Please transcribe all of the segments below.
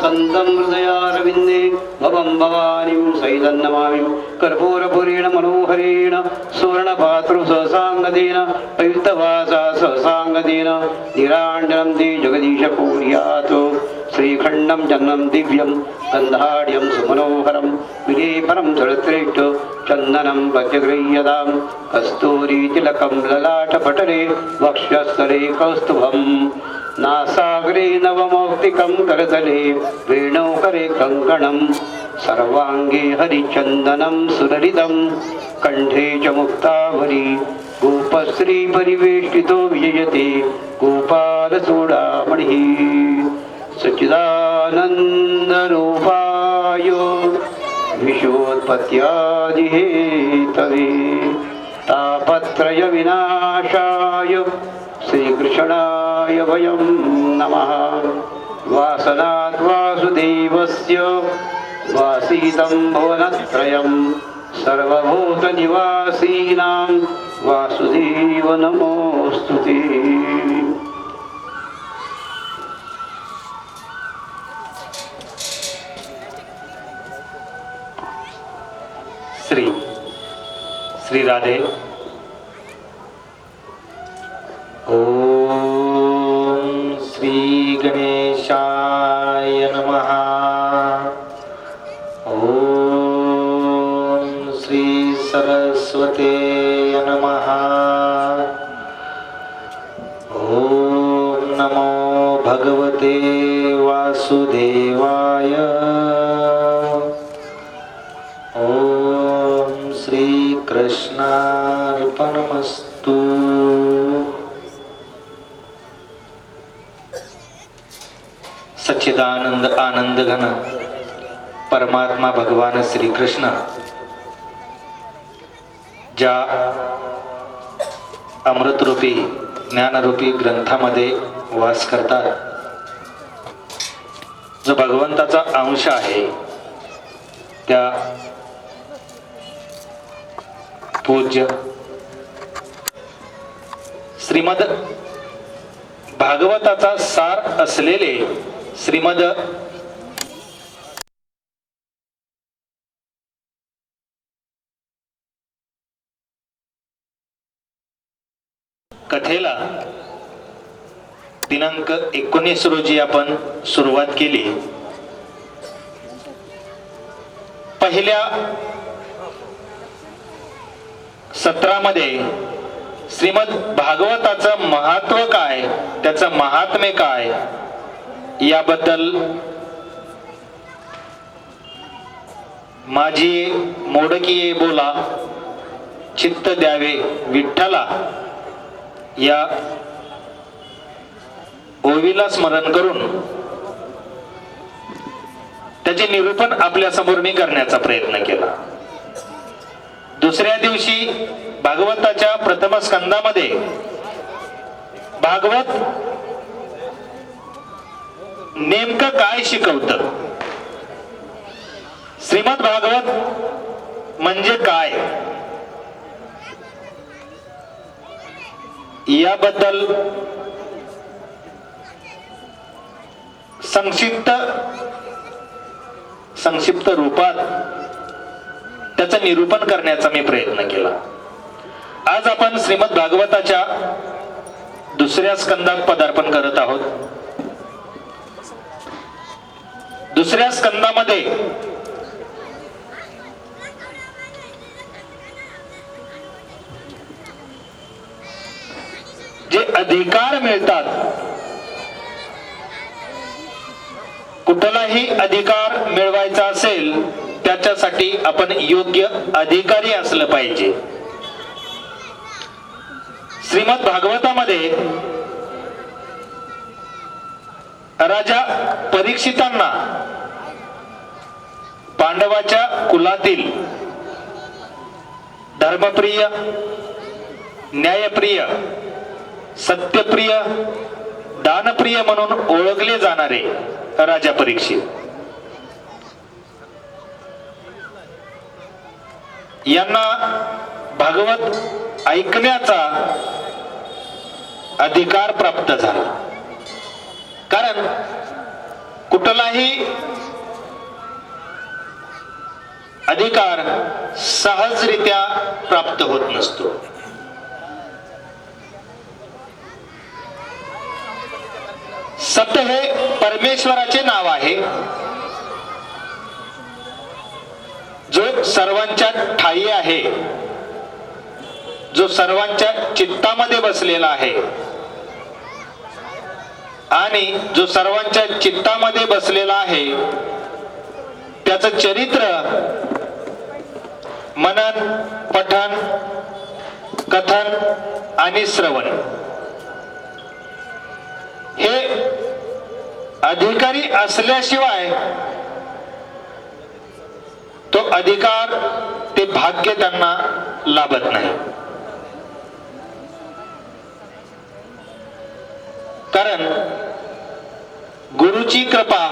वसन्तं हृदयारविन्दे भवं भवानीं सैदन्नमामिं कर्पूरपुरेण मनोहरेण सुवर्णपात्रु सहसाङ्गदेन पयुक्तवासा सहसाङ्गदेन निराञ्जनं ते जगदीशपूर्यात्। श्रीखण्डं जन्मं दिव्यं गन्धाढ्यं सुमनोहरं विजेपरं सुरश्रेष्ठ चन्दनं वज्रगृह्यतां कस्तूरीतिलकं ललाटपटले वक्षस्थले कौस्तुभम्। नासाग्रे नवमौक्तिकं करतले वेणोकरे कङ्कणं सर्वाङ्गे हरिचन्दनं सुललितं कण्ठे च मुक्ताभरी गोपश्री परिवेष्टितो विजयते गोपालचूडामणिः सच्चिदानन्दरूपाय विशोत्पत्यादिहेतवे तापत्रयविनाशाय श्रीकृष्णा श्रीकृष्णाय वयं नमः। वासनात् वासुदेवस्य वासीतं भुवनत्रयं सर्वभूतनिवासीनां वासुदेव नमोऽस्तु ते। श्री श्री राधे। ओम श्री गणेशाय आनंद आनंद घन. परमात्मा भगवान श्री कृष्ण ज्या अमृतरूपी ज्ञानरूपी ग्रंथामध्ये वास करतात. जो भगवंताचा अंश आहे त्या पूज्य श्रीमद भागवताचा सार असलेले श्रीमद कथेला दिनांक एकोणीस रोजी आपण सुरुवात केली. पहिल्या सत्रामध्ये श्रीमद भागवताचं महत्त्व काय? त्याचं महात्म्य काय? याबद्दल माझी मोडकीये बोला चित्त द्यावे विठ्ठला. या ओवीला स्मरण करून त्याचे निरूपण आपल्यासमोर मी करण्याचा प्रयत्न केला. दुसऱ्या दिवशी भागवताच्या प्रथम स्कंदामध्ये भागवत नेमकं काय शिकवतं? श्रीमद भागवत म्हणजे काय? याबद्दल संक्षिप्त संक्षिप्त रूपात त्याचं निरूपण करण्याचा मी प्रयत्न केला. आज आपण श्रीमद भागवताच्या दुसऱ्या स्कंदात पदार्पण करत आहोत. दुसऱ्या स्कंदामध्ये जे अधिकार मिळतात कुठलाही अधिकार मिळवायचा असेल त्याच्यासाठी आपण योग्य अधिकारी असलं पाहिजे. श्रीमद भागवतामध्ये राजा परीक्षितांना पांडवाच्या कुलातील धर्मप्रिय न्यायप्रिय सत्यप्रिय दानप्रिय म्हणून ओळखले जाणारे राजा परीक्षित. यांना भागवत ऐकण्याचा अधिकार प्राप्त झाला. कारण कुठलाही अधिकार सहजरित्या प्राप्त होत नसतो. सत हे परमेश्वराचे नाव आहे. जो सर्वांच्या ठाई आहे जो सर्वांच्या चित्तामध्ये बसलेला आहे. आणि जो सर्वांच्या चित्तामध्ये बसलेला आहे त्याचं चरित्र मनन पठन कथन आणि श्रवण. हे अधिकारी असल्याशिवाय तो अधिकार ते भाग्य त्यांना लाभत नाही. कारण गुरुची कृपा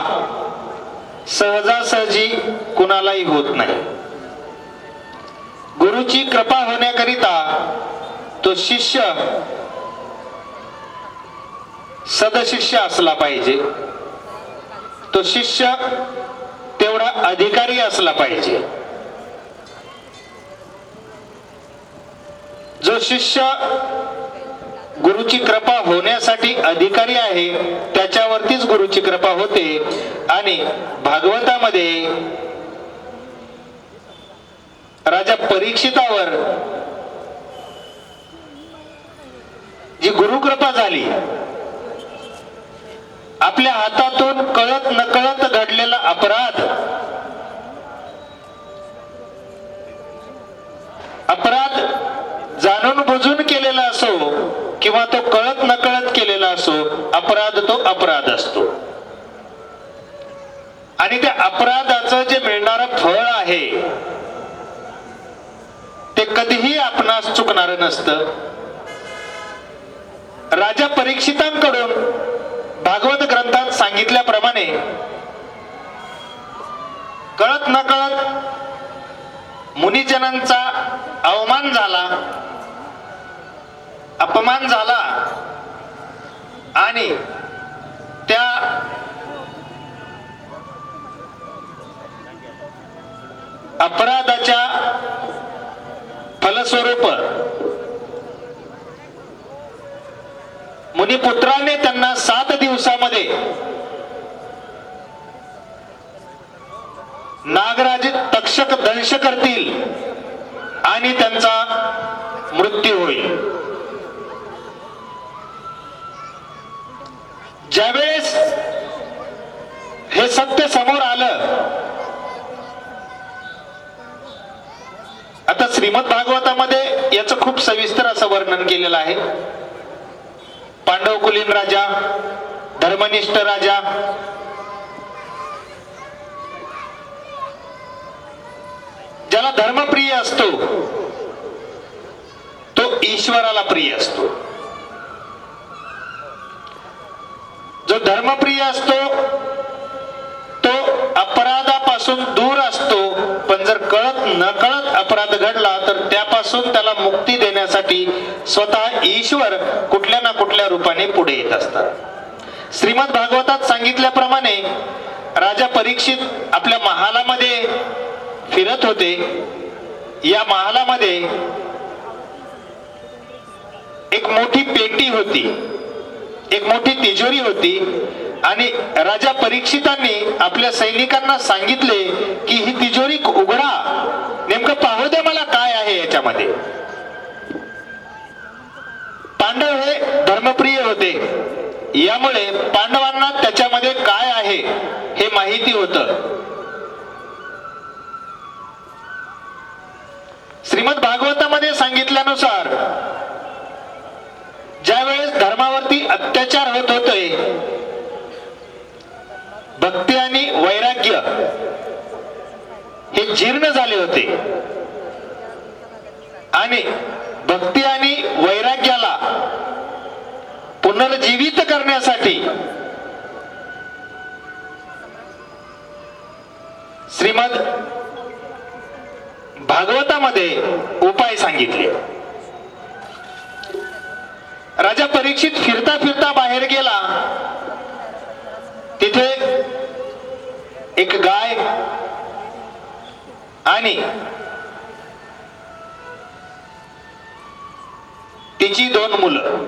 सहजासहजी कुणालाही होत नाही. गुरुची कृपा होण्याकरिता तो शिष्य सदशिष्य असला पाहिजे. तो शिष्य तेवढा अधिकारी असला पाहिजे. जो शिष्य गुरुची कृपा होण्यासाठी अधिकारी आहे त्याच्यावरतीच गुरुची कृपा होते. आणि भागवतामध्ये राजा परीक्षितावर जी गुरुकृपा झाली आपल्या हातातून कळत नकळत घडलेला अपराध अपराध जाणून बुजून किंवा तो कळत नकळत केलेला असो अपराध तो अपराध असतो. आणि त्या अपराधाचं जे मिळणार फळ आहे ते कधीही आपणास चुकणार नसतं. राजा परीक्षितांकडून भागवत ग्रंथात सांगितल्याप्रमाणे कळत नकळत मुनिजनांचा अवमान झाला अपमान झाला आणि त्या अपराधाच्या फलस्वरूप मुनिपुत्राने त्यांना सात दिवसामध्ये नागराज तक्षक दंश करतील आणि त्यांचा मृत्यू होईल. ज्यावेळेस हे सत्य समोर आलं आता श्रीमद भागवतामध्ये याचं खूप सविस्तर असं वर्णन केलेलं आहे. पांडवकुलीन राजा धर्मनिष्ठ राजा ज्याला धर्मप्रिय असतो तो ईश्वराला प्रिय असतो. धर्मप्रिय असतो तो अपराधापासून दूर असतो. पण जर कळत नकळत अपराध घडला तर त्यापासून त्याला मुक्ती देण्यासाठी स्वतः ईश्वर कुठल्या ना कुठल्या रूपाने पुढे येत असतात. श्रीमद भागवतात सांगितल्याप्रमाणे राजा परीक्षित आपल्या महालामध्ये फिरत होते. या महालामध्ये एक मोठी पेटी होती. एक मोठी तिजोरी होती आणि राजा परीक्षितांनी आपल्या सैनिकांना सांगितले की ही तिजोरी उघडा. नेमकं पाहू दे मला काय आहे याच्यामध्ये. पांडव हे धर्मप्रिय होते. यामुळे पांडवांना त्याच्यामध्ये काय आहे हे माहिती होतं. श्रीमद भागवतामध्ये सांगितल्यानुसार ज्यावेळेस धर्मावरती अत्याचार होत होते भक्ती आणि वैराग्य हे जीर्ण झाले होते. आणि भक्ती आणि वैराग्याला पुनर्जीवित करण्यासाठी श्रीमद भागवतामध्ये उपाय सांगितले. राजा परीक्षित फिरता फिरता बाहेर गेला. तिथे एक गाय आणि तिची दोन मुलं.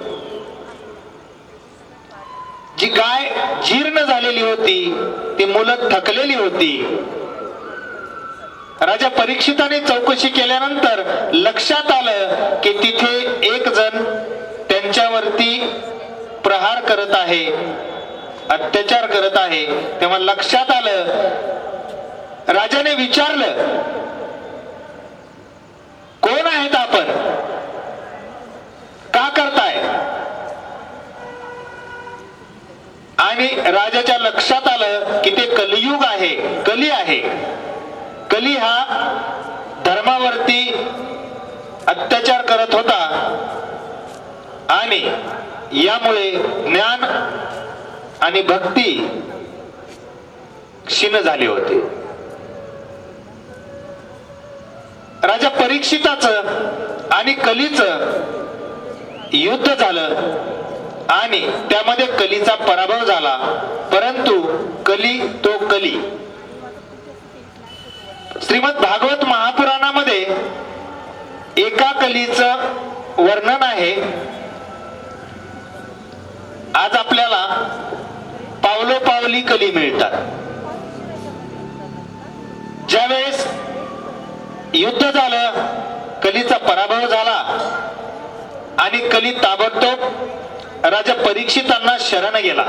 जी गाय जीर्ण झालेली होती ती मुलं थकलेली होती. राजा परीक्षिताने चौकशी केल्यानंतर लक्षात आलं की तिथे एक जण त्यांच्यावरती प्रहार करत आहे अत्याचार करत आहे. तेव्हा लक्षात आलं राजाने विचारलं कोण आहेत आपण? का करताय? आणि राजाच्या लक्षात आलं की ते कलियुग आहे कली आहे. कली हा धर्मावरती अत्याचार करत होता. आणि यामुळे ज्ञान आणि भक्ती क्षीण झाली होती. राजा परीक्षिताचं आणि कलीचं युद्ध झालं आणि त्यामध्ये कलीचा पराभव झाला. परंतु कली तो कली. श्रीमद भागवत महापुराणामध्ये एका कलीचं वर्णन आहे. आज आपल्याला पावलोपावली कली मिळतात. ज्यावेळेस युद्ध झालं कलीचा पराभव झाला आणि कली ताबडतोब राजा परीक्षितांना शरण गेला.